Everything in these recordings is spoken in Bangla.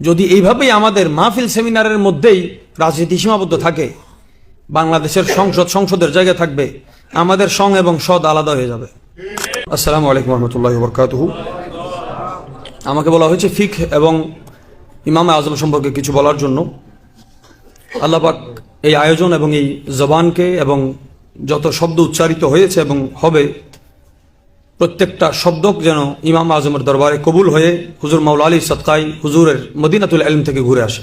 যদি এইভাবেই আমাদের মাহফিল সেমিনারের মধ্যেই রাজনীতি সীমাবদ্ধ থাকে, বাংলাদেশের সংসদ সংসদের জায়গায় থাকবে, আমাদের সং এবং সদ আলাদা হয়ে যাবে। আসসালামু আলাইকুম রহমতুল্লাহ বরকাতহু আমাকে বলা হয়েছে ফিক এবং ইমামে আজম সম্পর্কে কিছু বলার জন্য। আল্লাপাক এই আয়োজন এবং এই জবানকে এবং যত শব্দ উচ্চারিত হয়েছে এবং হবে প্রত্যেকটা শব্দ যেন ইমাম আজমের দরবারে কবুল হয়ে হুজুর মাউলা আলী সৎকাই হুজুরের মদিনাতুল আলম থেকে ঘুরে আসে।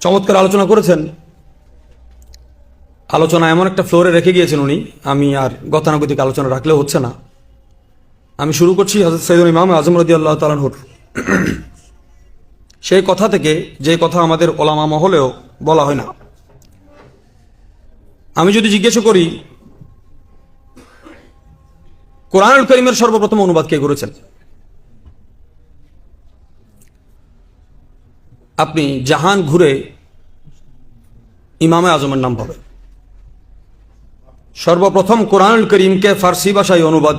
চমৎকার আলোচনা করেছেন। আলোচনা এমন একটা ফ্লোরে রেখে গিয়েছেন উনি, আমি আর গতানুগতিক আলোচনা রাখলেও হচ্ছে না। আমি শুরু করছি হজরত সৈয়দ ইমাম আজম রদি আল্লাহ তালানহুর সেই কথা থেকে যে কথা আমাদের ওলামা মহলেও বলা হয় না। আমি যদি জিজ্ঞেস করি, কোরআনুল করিমের সর্বপ্রথম অনুবাদ কে করেছেন? আপনি জাহান ঘুরে ইমামে আজমের নাম পাবেন। সর্বপ্রথম কোরআনুল করিমকে ফার্সি ভাষায় অনুবাদ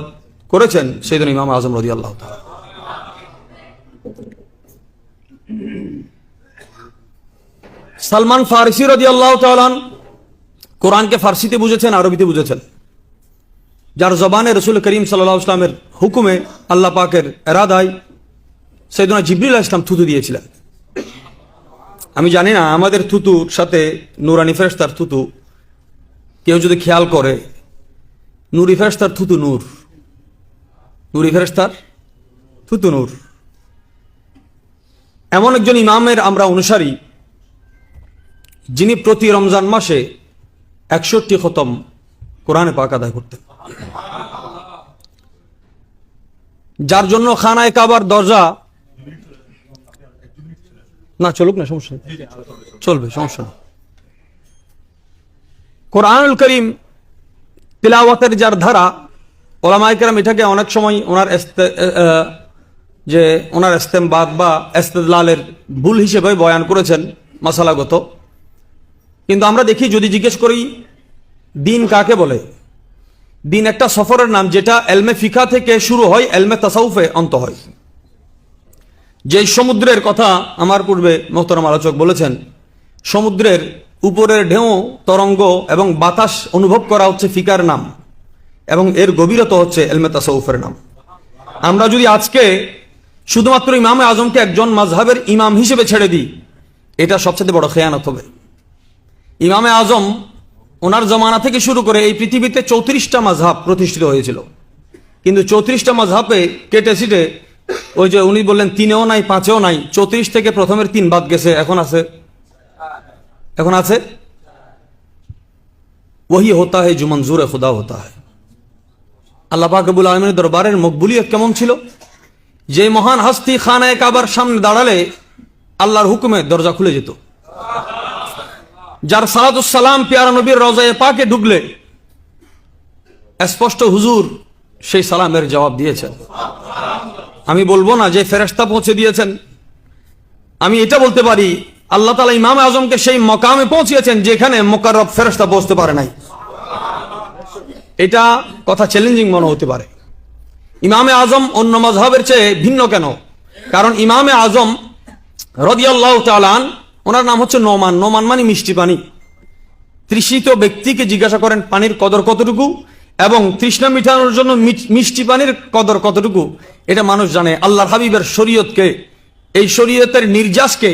করেছেন সেদিন ইমাম আজম রদি আল্লাহ সালমান ফারসি রদি আল্লাহ তালান কোরআনকে ফার্সিতে বুঝেছেন, আরবিতে বুঝেছেন। যার জবানে রসুল করিম সাল্লাহ ইসলামের হুকুমে আল্লাহ পাকের এরাদায় সেদিন জিবরুল ইসলাম থুতু দিয়েছিলেন। আমি জানি না, আমাদের থুতুর সাথে নুরানি ফেরেস্তার থুতু, কেউ যদি খেয়াল করে, নুরি ফেরেস্তার থুতু নূর। নুরি ফেরেস্তার থুতু নূর। এমন একজন ইমামের আমরা অনুসারী, যিনি প্রতি রমজান মাসে একষট্টি খতম কোরআনে পাক আদায় করতেন যার জন্য খানায় কাবার দরজা না, চলুক না, সমস্যা নেই। চলবে, সমস্যা নেই। কোরআনুল করিম তিলাওয়াতের যার ধারা ওলামাইকেরাম এটাকে অনেক সময় ওনার যে ওনার এস্তেমবাদ বা এস্তেদলালের ভুল হিসেবে বয়ান করেছেন মশালাগত কিন্তু আমরা দেখি, যদি জিজ্ঞেস করি, দিন কাকে বলে? দিন একটা সফরের নাম, যেটা এলমে ফিকা থেকে শুরু হয়, এলমে তাসাউফে অন্ত হয়। যে সমুদ্রের কথা আমার পূর্বে মোহতরম আলোচক বলেছেন, সমুদ্রের উপরের ঢেউ, তরঙ্গ এবং বাতাস অনুভব করা হচ্ছে ফিকার নাম, এবং এর গভীরতা হচ্ছে এলমে তাসাউফের নাম। আমরা যদি আজকে শুধুমাত্র ইমামে আজমকে একজন মাঝহাবের ইমাম হিসেবে ছেড়ে দিই, এটা সবচেয়ে বড় খেয়ানত হবে। ইমামে আজম ওনার জমানা থেকে শুরু করে এই পৃথিবীতে চৌত্রিশটা মাঝহাব প্রতিষ্ঠিত হয়েছিল। কিন্তু চৌত্রিশটা মাঝহাবে কেটে সিটে ওই যে উনি বললেন তিনেও নাই, পাঁচেও নাই, চৌত্রিশ থেকে প্রথমের তিন বাদ গেছে, এখন আছে? এখন আছে? ওহি হতা হে জুমঞ্জুর খুদা হতা হে। আল্লাহ পাকবুল আলমের দরবারের মকবুলিয়ত কেমন ছিল? যে মহান হাস্তি খানায় কাবার সামনে দাঁড়ালে আল্লাহর হুকুমে দরজা খুলে যেত। যার সালাম পিয়ারা নবীর রজায় পাকে ঢুকলে, স্পষ্ট হুজুর সেই সালামের জবাব দিয়েছেন। আমি বলব না যে ফেরেস্তা পৌঁছে দিয়েছেন। আমি এটা বলতে পারি, আল্লাহ তালা ইমাম আজমকে সেই মকামে পৌঁছিয়েছেন যেখানে মোকারব ফেরেস্তা পৌঁছতে পারে নাই। এটা কথা চ্যালেঞ্জিং মনে হতে পারে। ইমামে আজম অন্য মজহবের চেয়ে ভিন্ন কেন? কারণ ইমামে আজম রদিয়াল্লাহ তালান ওনার নাম হচ্ছে নোমান। নোমান মানে মিষ্টি পানি। তৃষিত ব্যক্তিকে জিজ্ঞাসা করেন, পানির কদর কতটুকু? এবং তৃষ্ণা মিটানোর জন্য মিষ্টি পানির কদর কতটুকু? এটা মানুষ জানে। আল্লাহর হাবিবের শরীয়তকে, এই শরীয়তের নির্যাসকে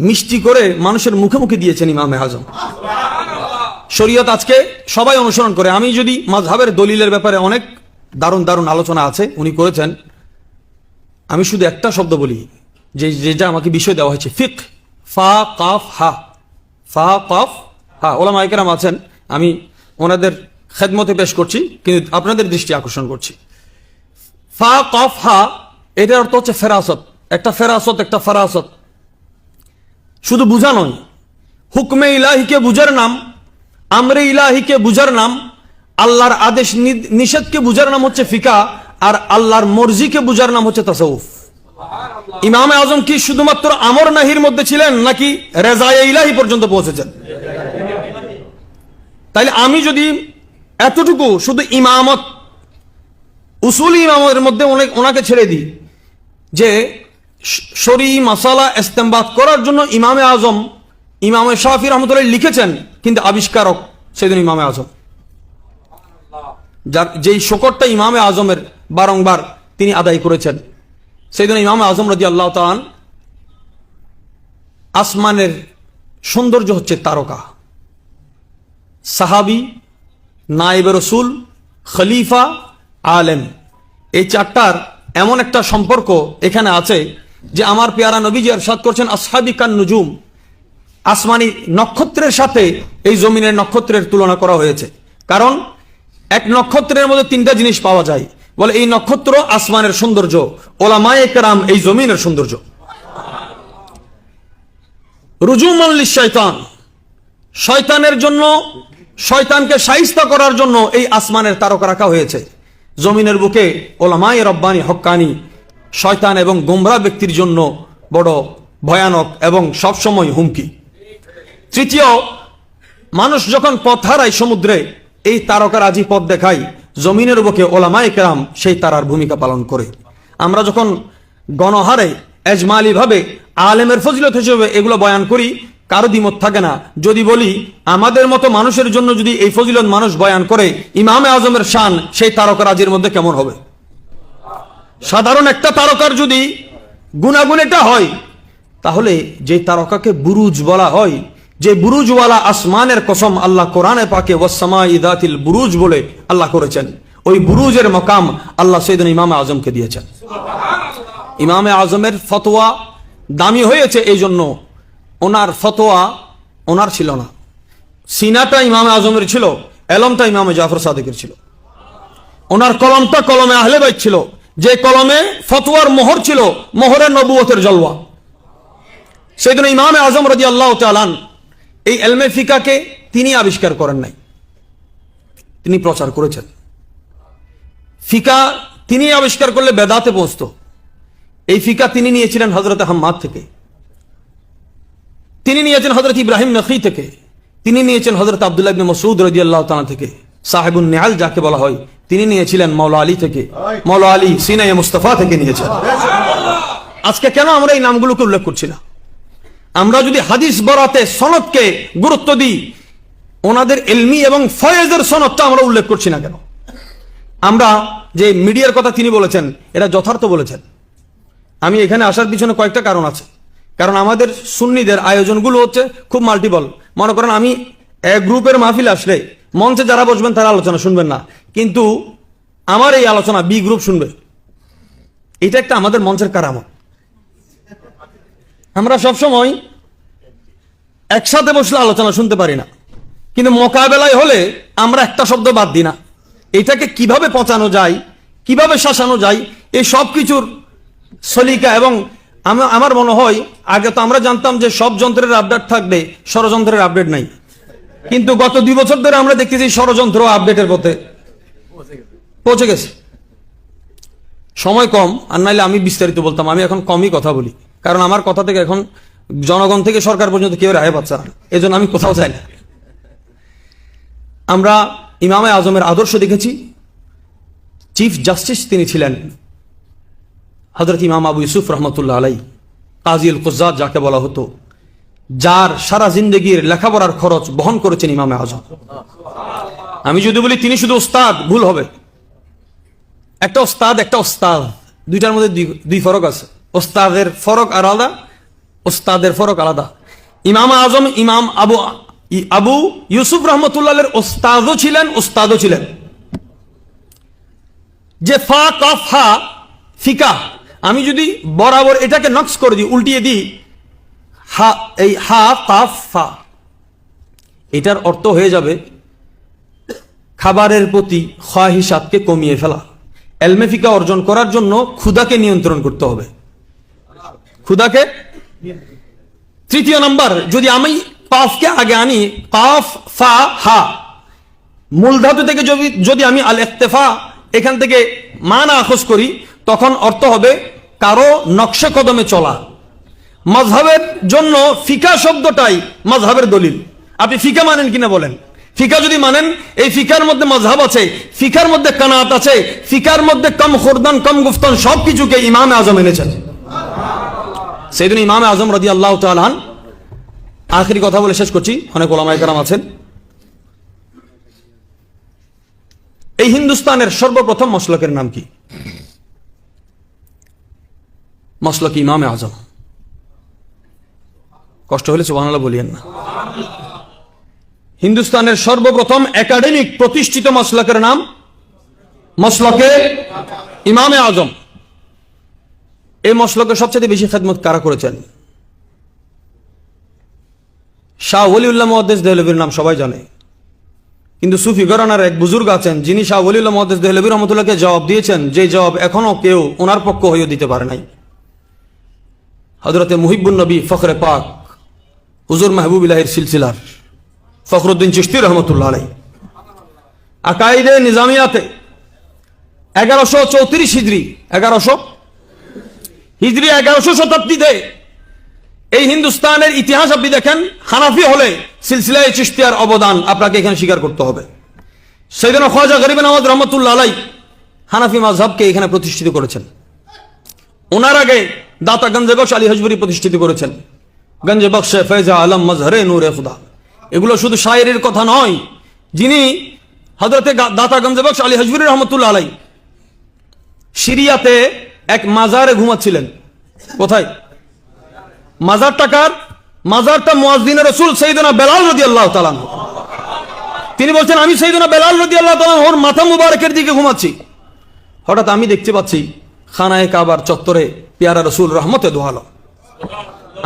মিষ্টি করে মানুষের মুখে মুখে দিয়েছেন ইমামে আজম শরীয়ত আজকে সবাই অনুসরণ করে। আমি যদি মাঝহাবের দলিলের ব্যাপারে অনেক দারুণ দারুণ আলোচনা আছে, উনি করেছেন। আমি শুধু একটা শব্দ বলি, যে যেটা আমাকে বিষয় দেওয়া হয়েছে ফিক ফা কাফ হা ফা কাফ হা ওলামা একরাম আছেন, আমি ওনাদের খেদমতে পেশ করছি, কিন্তু আপনাদের দৃষ্টি আকর্ষণ করছি। ফা কফ হা এটার অর্থ হচ্ছে ফেরাসত। একটা ফেরাসত একটা ফেরাসত। শুধু বুঝা নয়, হুকমে ইলাহিকে বুঝার নাম, আমরে ইলাহিকে বুঝার নাম, আল্লাহর আদেশ নিষেধকে বুঝার নাম হচ্ছে ফিকা, আর আল্লাহর মর্জিকে বুঝার নাম হচ্ছে তাসাউফ। ইমামে আজম কি শুধুমাত্র আমর নাহির মধ্যে ছিলেন নাকি রেজায় ইলাহি পর্যন্ত পৌঁছেছেন? তাইলে আমি যদি এতটুকু শুধু ইমামত, উসুল ইমামের মধ্যে অনেক ওনাকে ছেড়ে দিই, যে শরী মাসালা ইস্তেমবাদ করার জন্য ইমামে আজম, ইমামে শাহি রহমতুল্লাহ লিখেছেন, কিন্তু আবিষ্কারক সেদিন ইমামে আজম। যার যেই শকরটা ইমামে আজমের বারংবার তিনি আদায় করেছেন। সেই জন্য ইমামে আজম রাজি আল্লাহ তালান আসমানের সৌন্দর্য হচ্ছে তারকা। সাহাবি নাইব রসুল, খলিফা, আলেম। এই চারটার এমন একটা সম্পর্ক এখানে আছে যে আমার পেয়ারা নবীজি এরশাদ করছেন, আসহাবি কান নুজুম। আসমানি নক্ষত্রের সাথে এই জমিনের নক্ষত্রের তুলনা করা হয়েছে। কারণ এক নক্ষত্রের মধ্যে তিনটা জিনিস পাওয়া যায়। বলে, এই নক্ষত্র আসমানের সৌন্দর্য, ওলামায়ে কেরাম এই জমিনের সৌন্দর্য। রুজুমাল্লি শয়তান শয়তানের জন্য, শয়তানকে সাহিস্তা করার জন্য এই আসমানের তারকা রাখা হয়েছে। জমিনের বুকে ওলামায়ে রব্বানি হক্কানি, শয়তান এবং গোমরা ব্যক্তির জন্য বড় ভয়ানক এবং সবসময় হুমকি। তৃতীয়, মানুষ যখন পথ হারায় সমুদ্রে, এই তারকার আজি পথ দেখায়। জমিনের বুকে ওলামায়ে কেরাম সেই তারার ভূমিকা পালন করে। আমরা যখন গণহারে এজমালি ভাবে আলেমের ফজিলত হিসেবে এগুলো বয়ান করি, কারও দ্বিমত থাকে না। যদি বলি, আমাদের মতো মানুষের জন্য যদি এই ফজিলত মানুষ বয়ান করে, ইমামে আজমের শান সেই তারকা রাজির মধ্যে কেমন হবে? সাধারণ একটা তারকার যদি গুণাগুণ এটা হয়, তাহলে যে তারকাকে বুরুজ বলা হয় যে বুরুজওয়ালা আসমানের কসম আল্লাহ কোরআনে পাকে ওয়াসমা ইদাতিল বুরুজ বলে আল্লাহ করেছেন। ওই বুরুজের মকাম আল্লাহ সৈদিন ইমামে আজমকে দিয়েছেন। ইমামে আজমের ফতোয়া দামি হয়েছে এই জন্য ওনার ফতোয়া ওনার ছিল না। সিনাটা ইমামে আজমের ছিল, এলমটা ইমামে জাফর সাদেকের ছিল। ওনার কলমটা কলমে আহলে বাইত ছিল, যে কলমে ফতোয়ার মোহর ছিল, মোহরের নবুয়তের জলওয়া। সেই জন্য ইমামে আজম রাজি আল্লাহ তালান এই এলমে ফিকাকে তিনি আবিষ্কার করেন নাই। তিনি প্রচার করেছেন। ফিকা তিনি আবিষ্কার করলে বেদাতে পৌঁছত। এই ফিকা তিনি নিয়েছিলেন হজরত হাম্মাদ থেকে। তিনি নিয়েছেন হজরত ইব্রাহিম নখি থেকে। তিনি নিয়েছেন হজরত আবদুল্লাহ মসউদ রাজি আল্লাহ তালা থেকে। সাহেবুন নেহাল যাকে বলা হয়, তিনি নিয়েছিলেন মৌলা আলী থেকে। মৌলা আলী সিনাই মুস্তফা থেকে নিয়েছেন। আজকে কেন আমরা এই নামগুলোকে উল্লেখ করছি না? আমরা যদি হাদিস বরাতে সনদকে গুরুত্ব দিই, ওনাদের এলমি এবং ফয়েজের সনদটা আমরা উল্লেখ করছি না কেন? আমরা যে মিডিয়ার কথা তিনি বলেছেন, এটা যথার্থ বলেছেন। আমি এখানে আসার পিছনে কয়েকটা কারণ আছে। কারণ আমাদের সুন্নিদের আয়োজনগুলো হচ্ছে খুব মাল্টিপল মনে করেন আমি এক গ্রুপের মাহফিল আসলে মঞ্চে যারা বসবেন তারা আলোচনা শুনবেন না। কিন্তু আমার এই আলোচনা বি গ্রুপ শুনবে। এটা একটা আমাদের মঞ্চের কারামত। আমরা সবসময় একসাথে বসলে আলোচনা শুনতে পারি না। কিন্তু মোকাবেলায় হলে আমরা একটা শব্দ বাদ দিই না। এটাকে কীভাবে পচানো যায়, কীভাবে শাসানো যায়, এই সব কিছুর সলিকা এবং আমার মনে হয়, আগে তো আমরা জানতাম যে সব যন্ত্রের আপডেট থাকবে, ষড়যন্ত্রের আপডেট নাই। কিন্তু গত দুই বছর ধরে আমরা দেখতেছি ষড়যন্ত্র আপডেটের পথে। পৌঁছে গেছে। সময় কম, আর নাইলে আমি বিস্তারিত বলতাম, আমি এখন কমই কথা বলি। কারণ আমার কথা থেকে এখন জনগণ থেকে সরকার পর্যন্ত কেউ রেহাই পাচ্ছে না। এই জন্য আমি কোথাও যাই না। আমরা ইমামে আজমের আদর্শ দেখেছি। চিফ জাস্টিস তিনি ছিলেন হজরত ইমাম আবু ইউসুফ রহমতুল্লাহ আলাই কাজিউল কুজাদ যাকে বলা হতো, যার সারা জিন্দগির লেখাপড়ার খরচ বহন করেছেন ইমামে আজম। আমি যদি বলি তিনি শুধু ওস্তাদ, ভুল হবে। একটা ওস্তাদ একটা ওস্তাদ, দুইটার মধ্যে দুই ফরক আছে। ওস্তাদের ফরক আলাদা, ওস্তাদের ফরক আলাদা। ইমাম আজম, ইমাম আবু আবু ইউসুফ রহমতুল্লাহের ওস্তাদও ছিলেন ওস্তাদও ছিলেন। যে ফা কফ হা ফিকা, আমি যদি বরাবর এটাকে নক্স করে দিই, উল্টিয়ে দিই, হা, এই হা কাফ ফা, এটার অর্থ হয়ে যাবে, খাবারের প্রতি খাহিসাতকে কমিয়ে ফেলা। এলমেফিকা অর্জন করার জন্য ক্ষুদাকে নিয়ন্ত্রণ করতে হবে। ক্ষুদাকে তৃতীয় নাম্বার, যদি আমি কাফকে আগে আনি, কাফ, ফা, হা। মূল ধাতু থেকে যদি যদি আমি আল ইত্তেফা এখান থেকে মানা আখোজ করি, তখন অর্থ হবে কারও নকশে কদমে চলা। মাজহাবের জন্য ফিকা শব্দটাই মাজহাবের দলিল। আপনি ফিকা মানেন কিনা বলেন? ফিকা যদি মানেন, এই ফিকার মধ্যে মজহাব আছে, ফিকার মধ্যে কানাত আছে, ফিকার মধ্যে কম খোরদান, কম গুফতান সব কিছুকে ইমাম আজম এনেছেন। সেদিন ইমাম আজম রাজি আল্লাহ তালান আখেরি কথা বলে শেষ করছি। অনেক ওলামায় কারাম আছেন। এই হিন্দুস্তানের সর্বপ্রথম মসলকের নাম কি? মসলক ইমামে আজম। কষ্ট হলে সুবহানাল্লাহ বলিয়েন না। হিন্দুস্তানের সর্বপ্রথম একাডেমিক প্রতিষ্ঠিত মসলকের নাম মসলকে ইমামে আজম। এই মসলকে সবচেয়ে বেশি খেদমত কারা করেছেন? শাহ ওলিউল্লাহ মহাদ্দেশ দেহলবির নাম সবাই জানে। কিন্তু সুফি গরানার এক বুজুর্গ আছেন, যিনি শাহ ওলিউল্লাহ মহাদ্দেশ দেহলবী রহমতুল্লাহকে জবাব দিয়েছেন, যে জবাব এখনও কেউ ওনার পক্ষ হয়েও দিতে পারে নাই। হজরতে মুহিবুল নবী ফখরে পাক, হুজুর মাহবুবিলাহির সিলসিলার, ফখরুদ্দিন চিস্তি রহমতুল্লাহ আলাই আকাইদে নিজামিয়াতে এগারোশো চৌত্রিশ হিজড়ি এগারোশো হিজড়ি এগারোশো শতাব্দীতে এই হিন্দুস্তানের ইতিহাস আপনি দেখেন, হানাফি হলে সিলসিলায় চিস্তিয়ার অবদান আপনাকে এখানে স্বীকার করতে হবে। সেদিন খোয়াজা গরিবেন আহমদ রহমতুল্লাহ আলাই হানাফি মাজহাবকে এখানে প্রতিষ্ঠিত করেছেন। ওনার আগে দাতা গঞ্জে বক্স আলী হজবুরি প্রতিষ্ঠিত করেছেন। গঞ্জে বক্সে ফেজা আলম মজহরে নূরে খুদা। এগুলো শুধু শায়েরির কথা নয়, যিনি হজরতে দাতা গঞ্জে বক্স আলী হজবুরি রহমতুল্লাহ আলাই সিরিয়াতে এক মাজারে ঘুমাচ্ছিলেন। কোথায়? মাজার টাকার মাজারটা মুয়াজ্জিনের রসুল সেইদনা বেলাল রদি আল্লাহ তালান তিনি বলছেন, আমি সেইদনা বেলাল রদি আল্লাহ তালান ওর মাথা মুবারকের দিকে ঘুমাচ্ছি। হঠাৎ আমি দেখতে পাচ্ছি, খানায় কাবার চত্বরে পেয়ারা রসুল রহমতে দোহালো।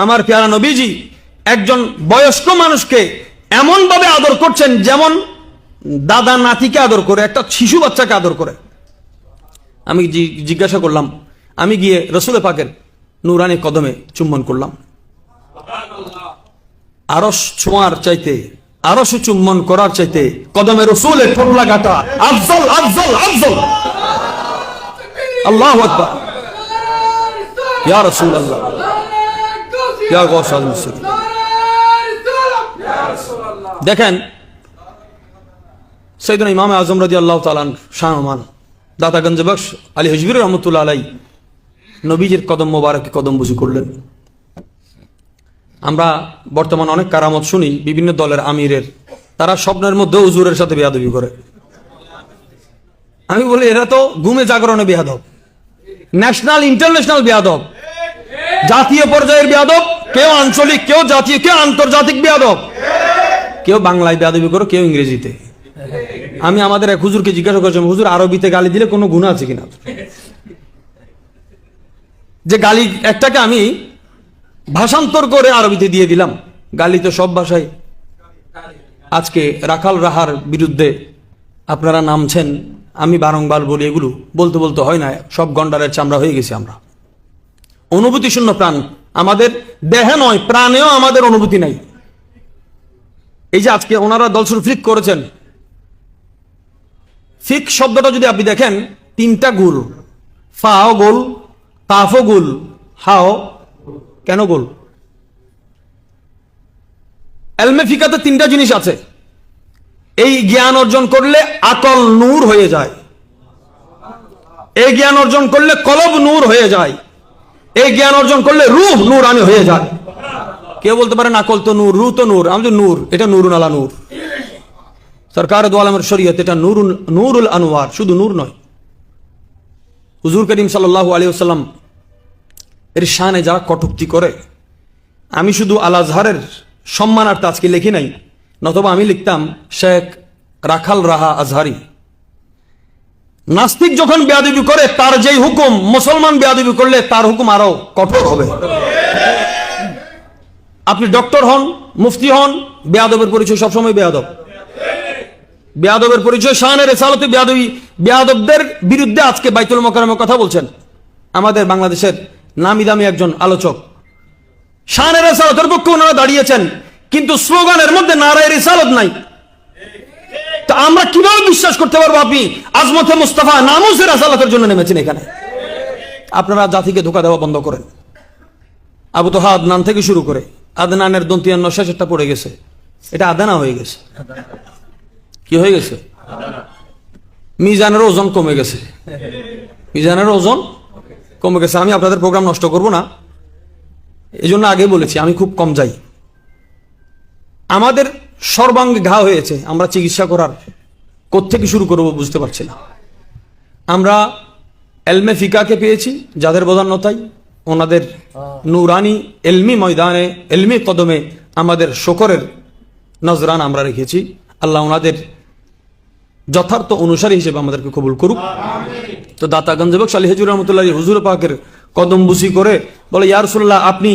আমার পেয়ারা নবীজি একজন বয়স্ক মানুষকে এমন ভাবে আদর করছেন যেমন দাদা নাতিকে আদর করে, একটা শিশু বাচ্চাকে আদর করে। আমি জিজ্ঞাসা করলাম আমি গিয়ে রসুল পাকের নুরানি কদমে চুম্বন করলাম। আরস ছোঁয়ার চাইতে আরস চুম্বন করার চাইতে কদমে রসুলের ঠোঁট লাগাটা আফজল আফজল আফজল। আল্লাহ ইয়া রসুল আল্লাহ ইয়া গৌস দেখেন সৈদন ইমাম আজম রাজি আল্লাহ তালান শাহমান দাতাগঞ্জ বক্স আলী হজবির রহমতুল্লাহ আলাই নবীজির কদম মোবারকে কদম বুঝি করলেন? আমরা বর্তমান অনেক কারামত শুনি, বিভিন্ন দলের আমিরের। তারা স্বপ্নের মধ্যে হুজুরের সাথে বেয়াদবি করে। আমি বলি, এরা তো ঘুমে জাগরণে বেয়াদব। ন্যাশনাল, ইন্টারন্যাশনাল বেয়াদব। জাতীয় পর্যায়ের বেয়াদব, কেউ আঞ্চলিক, কেউ জাতীয়, কেউ আন্তর্জাতিক বেয়াদব। কেউ বাংলায় বেয়াদবি করে, কেউ ইংরেজিতে। আমি আমাদের এক হুজুরকে জিজ্ঞাসা করেছিলাম, হুজুর, আরবিতে গালি দিলে কোনো গুণ আছে কিনা? যে গালি, একটাকে আমি ভাষান্তর করে আরবিতে দিয়ে দিলাম। গালি তো সব ভাষায়। আজকে রাখাল রাহার বিরুদ্ধে আপনারা নামছেন, আমি বারংবার বলি এগুলো। বলতে বলতে হয় না, সব গন্ডারের চামড়া হয়ে গেছি আমরা। অনুভূতি শূন্য প্রাণ। আমাদের দেহে নয়, প্রাণেও আমাদের অনুভূতি নাই। এই যে আজকে ওনারা দলসুর ফ্লিক করেছেন। ফিক শব্দটা যদি আপনি দেখেন, তিনটা গুল ফাও গোল কাফও গুল হাও, কেন গোল? এলমে ফিকাতে তিনটা জিনিস আছে। এই জ্ঞান অর্জন করলে আকল নূর হয়ে যায়। এই জ্ঞান অর্জন করলে কলব নূর হয়ে যায়। এই জ্ঞান অর্জন করলে রূহ নূর আমি হয়ে যায়। কে বলতে পারেন আকল তো নূর রু তো নূর। আমি নূর, এটা নুরুন আলা নূর। সরকার দোয়ালামের শরীয়ত, এটা নুরুল নুরুল আনোয়ার, শুধু নূর নয়। হুজুর করিম সাল্লাহ আলী আসাল্লাম এর শানে যারা কটুক্তি করে, আমি শুধু আল আজহারের সম্মানার্থে আজকে লিখি নাই, নতবা আমি লিখতাম, শেখ রাখাল রাহা আজহারি। নাস্তিক যখন বেয়াদবি করে, তার যেই হুকুম, মুসলমান বেয়াদবি করলে তার হুকুম আরও কঠোর হবে। আপনি ডক্টর হন, মুফতি হন, বেয়াদবের পরিচয় সবসময় বেয়াদব। বেয়াদবের পরিচয় শাহানের রেসালতে বেয়াদবি, বেয়াদবদের বিরুদ্ধে আজকে বাইতুল মোকারমের কথা বলছেন আমাদের বাংলাদেশের নামি দামি একজন আলোচক। শাহানের রেসালতের পক্ষে ওনারা দাঁড়িয়েছেন, কিন্তু স্লোগানের মধ্যে নারায় রেসালত নাই। তো আমরা কীভাবে বিশ্বাস করতে পারব আপনি? আজমতে মুস্তাফা নামুসের আসালাতের জন্য নেমেছেন এখানে। আপনারা জাতিকে ধোকা দেওয়া বন্ধ করেন। আবু তোহা আদনান থেকে শুরু করে, আদনানের দন্তিয়ান্ন শেষেরটা পড়ে গেছে। এটা আদানা হয়ে গেছে। কি হয়ে গেছে? মিজানের ওজন কমে গেছে। মিজানের ওজন কমে গেছে। আমি আপনাদের প্রোগ্রাম নষ্ট করব না। এই জন্য আগে বলেছি, আমি খুব কম যাই। আমাদের সর্বাঙ্গে ঘা হয়েছে। আমরা চিকিৎসা করার কোত্থেকে শুরু করব বুঝতে পারছি না। আমরা এলমে ফিকাকে পেয়েছি, যাদের বদান্যতায় ওনাদের নুরানি এলমি ময়দানে, এলমি কদমে আমাদের শকরের নজরান আমরা রেখেছি। আল্লাহ ওনাদের যথার্থ অনুসারী হিসেবে আমাদেরকে কবুল করুক। তো দাতা গঞ্জবক সালি হেজুর রহমতুল্লাহ, হুজুর পাকের কদম বুসি করে বলে ইয়ারসুল্লাহ আপনি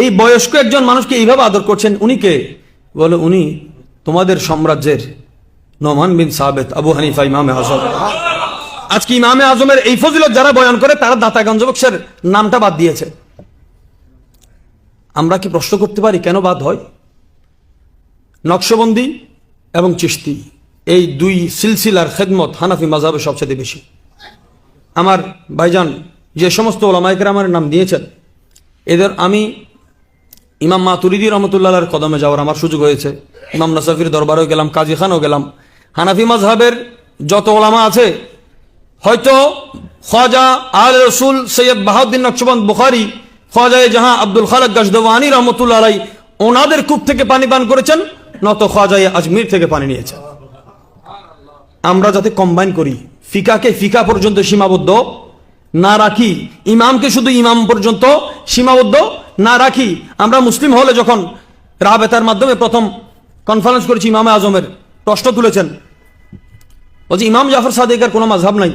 এই বয়স্ক একজন মানুষকে এইভাবে আদর করছেন, উনি কে? বলে, উনি তোমাদের সাম্রাজ্যের নোমান বিন সাবেত, আবু হানিফা, ইমামে আজম। আজকে ইমামে আজমের এই ফজিলত যারা বয়ান করে, তারা দাতা গঞ্জবক্সের নামটা বাদ দিয়েছে। আমরা কি প্রশ্ন করতে পারি, কেন বাদ হয়? নকশবন্দি এবং চিস্তি এই দুই সিলসিলার খেদমত হানাফি মাঝাবে সবচেয়ে বেশি। আমার ভাইজান যে সমস্ত ওলামাইকের আমার নাম দিয়েছেন, এদের আমি ইমাম মাতুরিদি রহমতুল্লাহর কদমে যাওয়ার আমার সুযোগ হয়েছে। ইমাম নাসাফির দরবারেও গেলাম, কাজী খানও গেলাম। হানাফি মাজহাবের যত ওলামা আছে, হয়তো খ্বাজা আল রসুল সৈয়দ বাহাউদ্দিন নকশবন্দ বুখারি খ্বাজা জাহাঁ আব্দুল খালেক গজদওয়ানি রহমতুল্লাহ ওনাদের কূপ থেকে পানি পান করেছেন, নত খ্বাজা আজমির থেকে পানি নিয়েছেন। আমরা যাতে কম্বাইন করি। ফিকাকে ফিকা পর্যন্ত সীমাবদ্ধ, না রাখি ইমামকে শুধু ইমাম পর্যন্ত সীমাবদ্ধ, না রাখি আমরা মুসলিম হলে যখন রাবেতার মাধ্যমে প্রথম কনফারেন্স করেছি ইমামে আজমের, প্রশ্ন তুলেছেন বলছি ইমাম জাফর সাদিকের কোনো মাঝহাব নাই,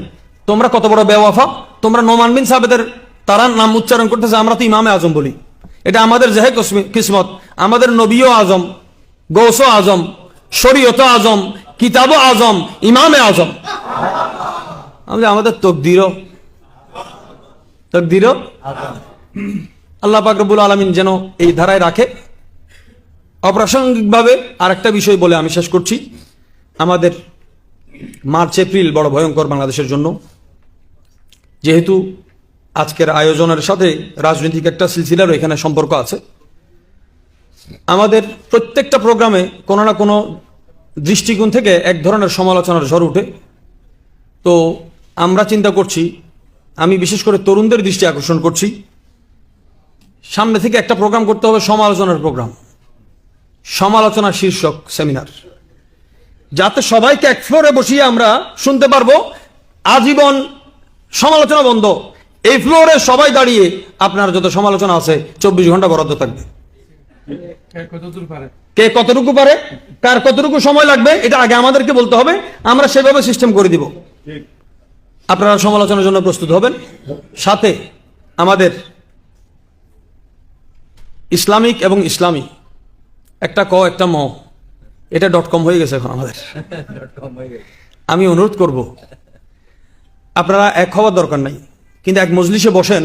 তোমরা কত বড় বেওয়াফা? তোমরা নোমান বিন সাবেদের তারা নাম উচ্চারণ করতেছে, আমরা তো ইমামে আজম বলি। এটা আমাদের জেহে কিসমত, আমাদের নবীও আজম গৌসো আজম শরীয়ত আজম কিতাব আজম, ইমামে আজম। আমাদের আমাদের তকদিরও। তকদিরও? আল্লাহ পাক রব্বুল আলমিন যেন এই ধারায় রাখে। অপ্রাসঙ্গিকভাবে আরেকটা বিষয় বলে আমি শেষ করছি। আমাদের মার্চ, এপ্রিল বড় ভয়ঙ্কর বাংলাদেশের জন্য। যেহেতু আজকের আয়োজনের সাথে রাজনৈতিক একটা সিলসিলারও এখানে সম্পর্ক আছে। আমাদের প্রত্যেকটা প্রোগ্রামে কোনো না কোনো দৃষ্টিকোণ থেকে এক ধরনের সমালোচনার ঝড় উঠে। তো আমরা চিন্তা করছি আমি বিশেষ করে তরুণদের দৃষ্টি আকর্ষণ করছি। সামনে থেকে একটা প্রোগ্রাম করতে হবে সমালোচনার প্রোগ্রাম। সমালোচনা শীর্ষক সেমিনার। যাতে সবাইকে এক ফ্লোরে বসিয়ে আমরা শুনতে পারব আজীবন সমালোচনা বন্ধ। এই ফ্লোরে সবাই দাঁড়িয়ে আপনার যত সমালোচনা আছে চব্বিশ ঘণ্টা বরাদ্দ থাকবে। কে কতটুকু পারে? কার কতটুকু সময় লাগবে, এটা আগে আমাদেরকে বলতে হবে, আমরা সেভাবে সিস্টেম করে দিব। আপনারা সমালোচনার জন্য প্রস্তুত হবেন। সাথে আমাদের ইসলামিক এবং ইসলামী, একটা ক, একটা ম, এটা ডট কম হয়ে গেছে এখন আমাদের। আমি অনুরোধ করব, আপনারা এক হওয়ার দরকার নাই, কিন্তু এক মজলিসে বসেন,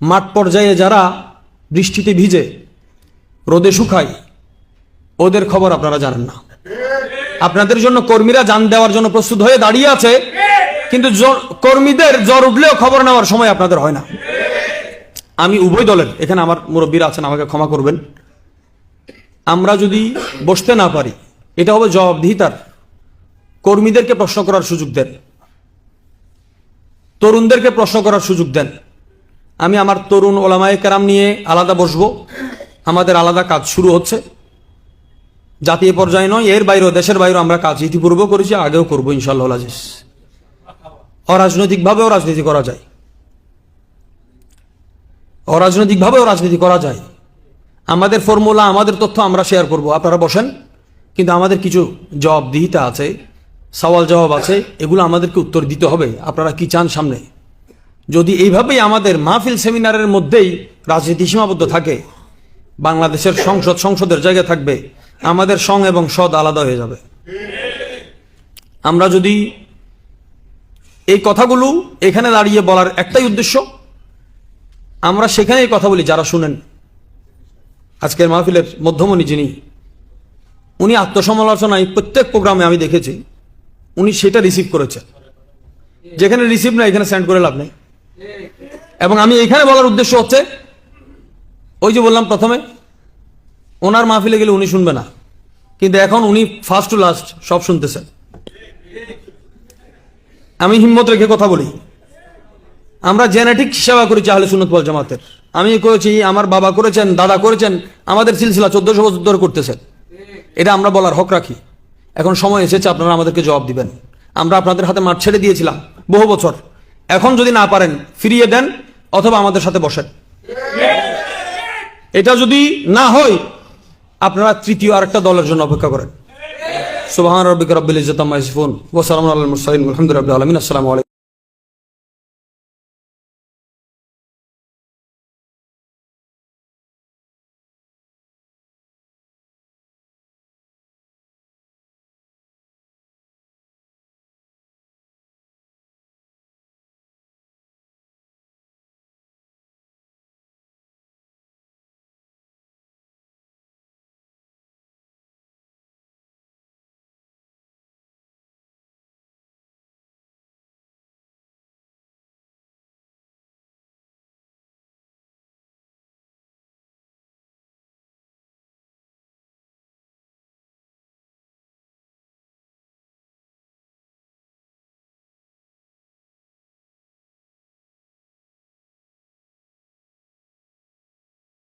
মাঠ পর্যায়ে যারা বৃষ্টিতে ভিজে, রোদে শুকায় ওদের খবর আপনারা জানেন না। আপনাদের জন্য কর্মীরা যান দেওয়ার জন্য প্রস্তুত হয়ে দাঁড়িয়ে আছে, কিন্তু কর্মীদের জ্বর উঠলেও খবর নেওয়ার সময় আপনাদের হয় না। আমি উভয় দলের, এখানে আমার মুরব্বীরা আছেন, আমাকে ক্ষমা করবেন। আমরা যদি বসতে না পারি, এটা হবে জবাবদিহিতার। কর্মীদেরকে প্রশ্ন করার সুযোগ দেন। তরুণদেরকে প্রশ্ন করার সুযোগ দেন। আমি আমার তরুণ ওলামায়ে কেরাম নিয়ে আলাদা বসবো। আমাদের আলাদা কাজ শুরু হচ্ছে। জাতীয় পর্যায়ে নয়, এর বাইরেও, দেশের বাইরেও আমরা কাজ ইতিপূর্ব করেছি, আগেও করব ইনশাল্লাহ আজিজ অরাজনৈতিকভাবেও রাজনীতি করা যায়। অরাজনৈতিকভাবেও রাজনীতি করা যায়। আমাদের ফর্মুলা, আমাদের তথ্য আমরা শেয়ার করব। আপনারা বসেন, কিন্তু আমাদের কিছু জবাবদিহিতা আছে, সওয়াল জবাব আছে, এগুলো আমাদেরকে উত্তর দিতে হবে। আপনারা কি চান সামনে? যদি এইভাবেই আমাদের মাহফিল সেমিনারের মধ্যেই রাজনীতি সীমাবদ্ধ থাকে, বাংলাদেশের সংসদ সংসদের জায়গা থাকবে আমাদের সং এবং সদ আলাদা হয়ে যাবে। আমরা যদি এই কথাগুলো এখানে দাঁড়িয়ে বলার একটাই উদ্দেশ্য, আমরা সেখানেই কথা বলি, যারা শুনেন। আজকের মাহফিলের মধ্যমণি যিনি, উনি আত্মসমালোচনায় প্রত্যেক প্রোগ্রামে আমি দেখেছি, উনি সেটা রিসিভ করেছেন। যেখানে রিসিভ না এখানে সেন্ড করে লাভ নেই। এবং আমি এখানে বলার উদ্দেশ্য হচ্ছে, ওই যে বললাম প্রথমে ওনার মাহফিলে গেলে উনি শুনবে না। কিন্তু এখন উনি ফার্স্ট টু লাস্ট সব শুনতেছেন। আমি হিম্মত রেখে কথা বলি। আমরা জেনেটিক সেবা করেছি আহলে সুনত বল জামাতের। আমি করেছি, আমার বাবা করেছেন, দাদা করেছেন, আমাদের সিলসিলা চোদ্দশো বছর ধরে করতেছেন। এটা আমরা বলার হক রাখি। এখন সময় এসেছে, আপনারা আমাদেরকে জবাব দিবেন। আমরা আপনাদের হাতে মাঠ ছেড়ে দিয়েছিলাম, বহু বছর। এখন যদি না পারেন, ফিরিয়ে দেন, অথবা আমাদের সাথে বসেন। এটা যদি না হয় আপনারা তৃতীয় আরেকটা দলের জন্য অপেক্ষা করেন। সুবাহ রব্বিকা রব্বিল ইজতাম ওসালাম ওয়া আলহামদুলিল্লাহ আলমিন। আসসালামাইকুম